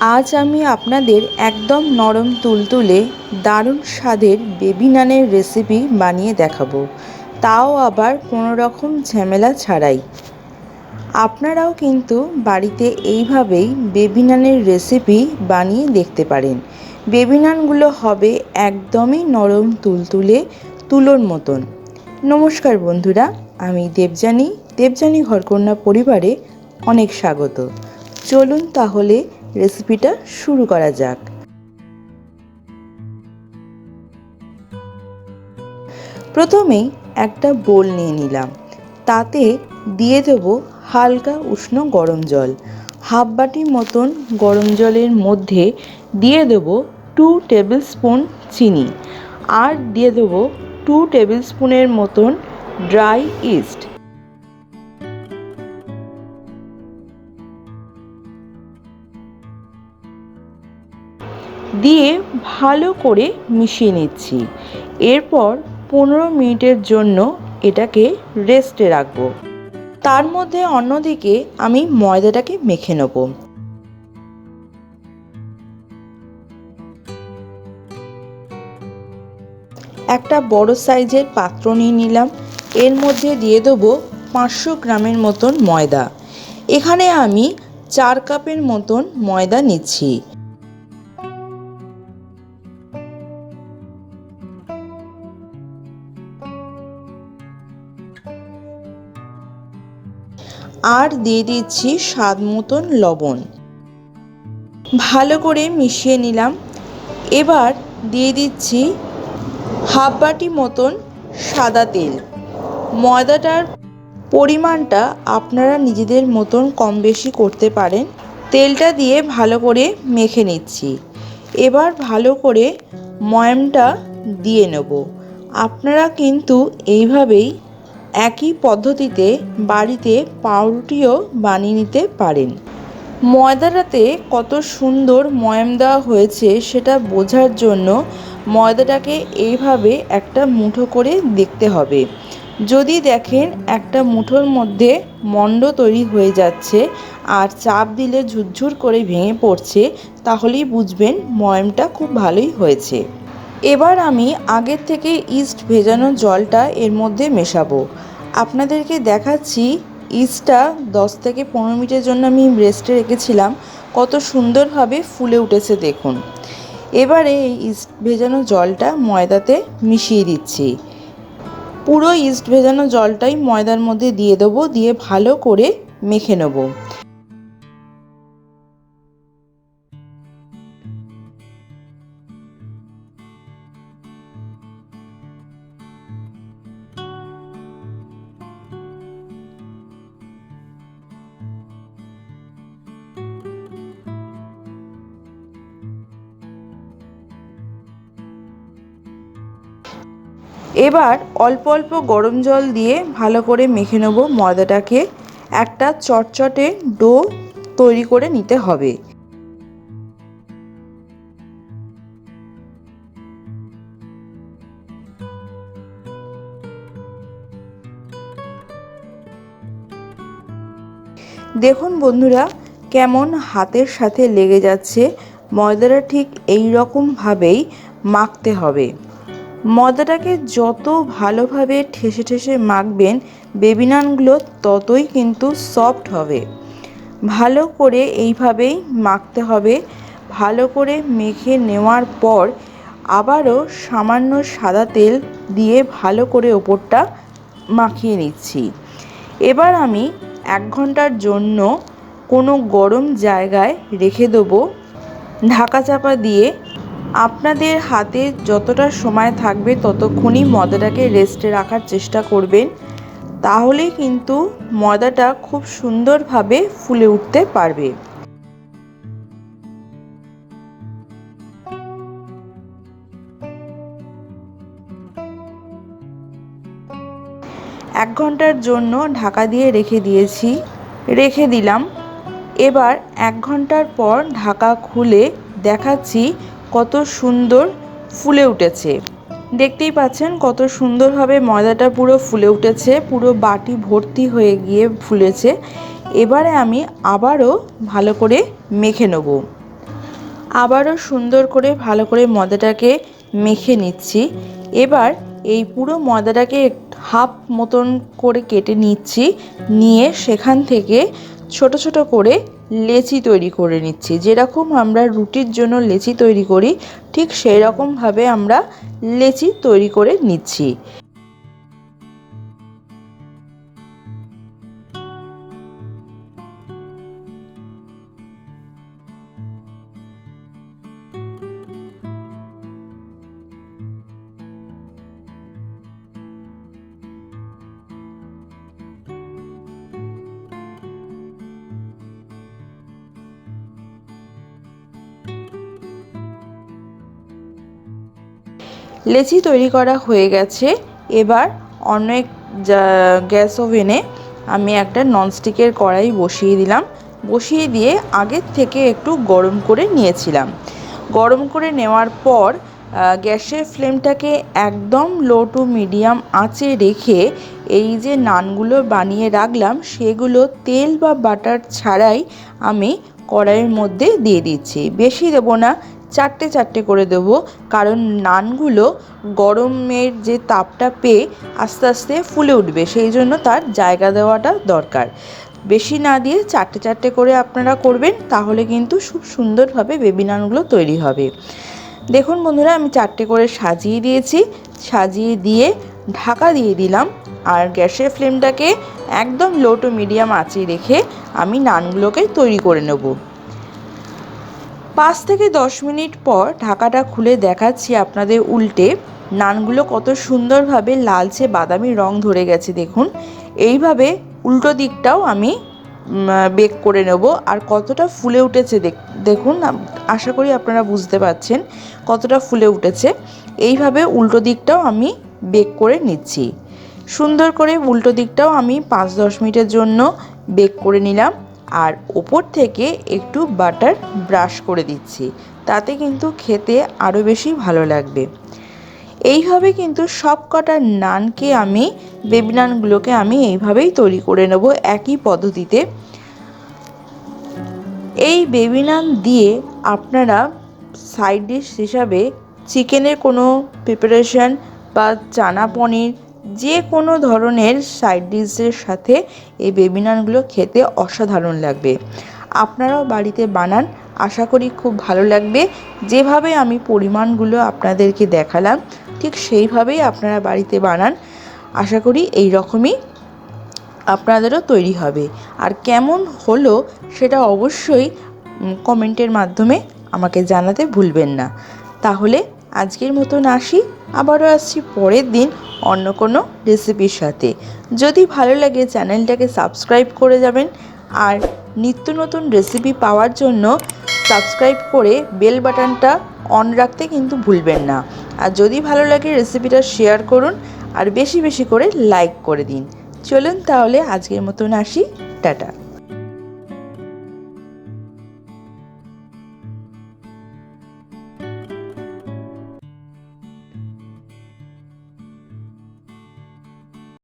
আজ আমি আপনাদের একদম নরম তুলতুলে দারুণ স্বাদের বেবি নানের রেসিপি বানিয়ে দেখাবো। তাও আবার কোনো রকম ঝামেলা ছাড়াই। আপনারাও কিন্তু বাড়িতে এইভাবেই বেবি নানের রেসিপি বানিয়ে দেখতে পারেন। বেবি নানগুলো হবে একদমই নরম তুলতুলে তুলোর মতন। নমস্কার বন্ধুরা, আমি দেবযানী। দেবযানী ঘরকন্যা পরিবারে অনেক স্বাগত। চলুন তাহলে রেসিপিটা শুরু করা যাক। প্রথমেই একটা বোল নিয়ে নিলাম। তাতে দিয়ে দেব হালকা উষ্ণ গরম জল। হাফ বাটির মতন গরম জলের মধ্যে দিয়ে দেব টু টেবিল স্পুন চিনি। আর দিয়ে দেব টু টেবিল স্পুনের মতন ড্রাই ইস্ট। দিয়ে ভালো করে মিশিয়ে নিচ্ছি। এরপর পনেরো মিনিটের জন্য এটাকে রেস্টে রাখব। তার মধ্যে অন্যদিকে আমি ময়দাটাকে মেখে নেব। একটা বড় সাইজের পাত্র নিয়ে নিলাম। এর মধ্যে দিয়ে দেবো পাঁচশো গ্রামের মতন ময়দা। এখানে আমি চার কাপের মতন ময়দা নিচ্ছি। আর দিয়ে দিচ্ছি স্বাদ মতন লবণ। ভালো করে মিশিয়ে নিলাম। এবার দিয়ে দিচ্ছি হাফ বাটি মতন সাদা তেল। ময়দাটার পরিমাণটা আপনারা নিজেদের মতন কম বেশি করতে পারেন। তেলটা দিয়ে ভালো করে মেখে নিচ্ছি। এবার ভালো করে ময়ামটা দিয়ে নেব। আপনারা কিন্তু এইভাবেই একই পদ্ধতিতে বাড়িতে পাউরুটিও বানিয়ে নিতে পারেন। ময়দাটাতে কত সুন্দর ময়াম দেওয়া হয়েছে সেটা বোঝার জন্য ময়দাটাকে এইভাবে একটা মুঠো করে দেখতে হবে। যদি দেখেন একটা মুঠোর মধ্যে মণ্ড তৈরি হয়ে যাচ্ছে আর চাপ দিলে ঝুরঝুর করে ভেঙে পড়ছে, তাহলেই বুঝবেন ময়ামটা খুব ভালোই হয়েছে। এবার আমি আগের থেকে ইস্ট ভেজানো জলটা এর মধ্যে মেশাবো। আপনাদেরকে দেখাচ্ছি, ইস্টটা দশ থেকে পনেরো মিনিটের জন্য আমি রেস্টে রেখেছিলাম। কত সুন্দরভাবে ফুলে উঠেছে দেখুন। এবারে এই ইস্ট ভেজানো জলটা ময়দাতে মিশিয়ে দিচ্ছি। পুরো ইস্ট ভেজানো জলটাই ময়দার মধ্যে দিয়ে দেবো, দিয়ে ভালো করে মেখে নেব। এবার অল্প অল্প গরম জল দিয়ে ভালো করে মেখে নেব ময়দাটাকে। একটা চটচটে ডো তৈরি করে নিতে হবে। দেখুন বন্ধুরা, কেমন হাতের সাথে লেগে যাচ্ছে। ময়দাটা ঠিক এই রকমভাবেই মাখতে হবে। ময়দাটাকে যত ভালোভাবে ঠেসে ঠেসে মাখবেন বেবি নানগুলো ততই কিন্তু সফট হবে। ভালো করে এইভাবেই মাখতে হবে। ভালো করে মেখে নেওয়ার পর আবারও সামান্য সাদা তেল দিয়ে ভালো করে ওপরটা মাখিয়ে নিচ্ছি। এবার আমি এক ঘণ্টার জন্য কোনো গরম জায়গায় রেখে দেবো। ঢাকা চাপা দিয়ে আপনাদের হাতে যতটা সময় থাকবে ততক্ষণই ময়দাটাকে রেস্টে রাখার চেষ্টা করবেন। তাহলে কিন্তু ময়দাটা খুব সুন্দরভাবে ফুলে উঠতে পারবে। এক ঘণ্টার জন্য ঢাকা দিয়ে রেখে দিয়েছি, রেখে দিলাম। এবার এক ঘণ্টার পর ঢাকা খুলে দেখাচ্ছি কত সুন্দর ফুলে উঠেছে। দেখতেই পাচ্ছেন কত সুন্দরভাবে ময়দাটা পুরো ফুলে উঠেছে, পুরো বাটি ভর্তি হয়ে গিয়ে ফুলেছে। এবারে আমি আবারও ভালো করে মেখে নেব। আবারও সুন্দর করে ভালো করে ময়দাটাকে মেখে নিচ্ছি। এবার এই পুরো ময়দাটাকে হাফ মতন করে কেটে নিচ্ছি। নিয়ে সেখান থেকে ছোট ছোট করে লেচি তৈরি করে নিচ্ছি। যেরকম আমরা রুটির জন্য লেচি তৈরি করি, ঠিক সেই রকমভাবে আমরা লেচি তৈরি করে নিচ্ছি। লেচি তৈরি করা হয়ে গেছে। এবার অন্য এক গ্যাস ওভেনে আমি একটা ননস্টিকের কড়াই বসিয়ে দিলাম। বসিয়ে দিয়ে আগের থেকে একটু গরম করে নিয়েছিলাম। গরম করে নেওয়ার পর গ্যাসের ফ্লেমটাকে একদম লো টু মিডিয়াম আঁচে রেখে এই যে নানগুলো বানিয়ে রাখলাম, সেগুলো তেল বা বাটার ছাড়াই আমি কড়াইয়ের মধ্যে দিয়ে দিচ্ছি। বেশি দেবো না চারটে চারটে করে দেব। কারণ নানগুলো গরমের যে তাপটা পেয়ে আস্তে আস্তে ফুলে উঠবে, সেই জন্য তার জায়গা দেওয়াটা দরকার। বেশি না দিয়ে চারটে চারটে করে আপনারা করবেন, তাহলে কিন্তু খুব সুন্দরভাবে বেবি নানগুলো তৈরি হবে। দেখুন বন্ধুরা, আমি চারটে করে সাজিয়ে দিয়েছি। সাজিয়ে দিয়ে ঢাকা দিয়ে দিলাম, আর গ্যাসের ফ্লেমটাকে একদম লো টু মিডিয়াম আঁচে রেখে আমি নানগুলোকে তৈরি করে নেব। পাঁচ থেকে দশ মিনিট পর ঢাকাটা খুলে দেখাচ্ছি আপনাদের উল্টে। নানগুলো কত সুন্দরভাবে লালচে বাদামি রং ধরে গেছে দেখুন। এইভাবে উল্টো দিকটাও আমি বেক করে নেব। আর কতটা ফুলে উঠেছে দেখুন আশা করি আপনারা বুঝতে পারছেন কতটা ফুলে উঠেছে। এইভাবে উল্টো দিকটাও আমি বেক করে নিচ্ছি। সুন্দর করে উল্টো দিকটাও আমি পাঁচ দশ মিনিটের জন্য বেক করে নিলাম। আর ওপর থেকে একটু বাটার ব্রাশ করে দিচ্ছি, তাতে কিন্তু খেতে আরও বেশি ভালো লাগবে। এইভাবে কিন্তু সব কটা নানকে আমি, বেবি নানগুলোকে আমি এইভাবেই তৈরি করে নেব একই পদ্ধতিতে। এই বেবি নান দিয়ে আপনারা সাইড ডিশ হিসাবে চিকেনের কোনো প্রিপারেশান বা চানা পনির যে কোনো ধরনের সাইড ডিশের সাথে এই বেবি নানগুলো খেতে অসাধারণ লাগবে। আপনারাও বাড়িতে বানান, আশা করি খুব ভালো লাগবে। যেভাবে আমি পরিমাণগুলো আপনাদেরকে দেখালাম, ঠিক সেইভাবেই আপনারা বাড়িতে বানান। আশা করি এই রকমই আপনাদেরও তৈরি হবে। আর কেমন হলো সেটা অবশ্যই কমেন্টের মাধ্যমে আমাকে জানাতে ভুলবেন না। তাহলে আজকের মতন আসি, আবারও আসছি পরের দিন অন্য কোনো রেসিপির সাথে। যদি ভালো লাগে চ্যানেলটাকে সাবস্ক্রাইব করে যাবেন। আর নিত্য নতুন রেসিপি পাওয়ার জন্য সাবস্ক্রাইব করে বেল বাটনটা অন রাখতে কিন্তু ভুলবেন না। আর যদি ভালো লাগে রেসিপিটা শেয়ার করুন। আর বেশি বেশি করে লাইক করে দিন। চলুন তাহলে আজকের মতন আসি। টাটা।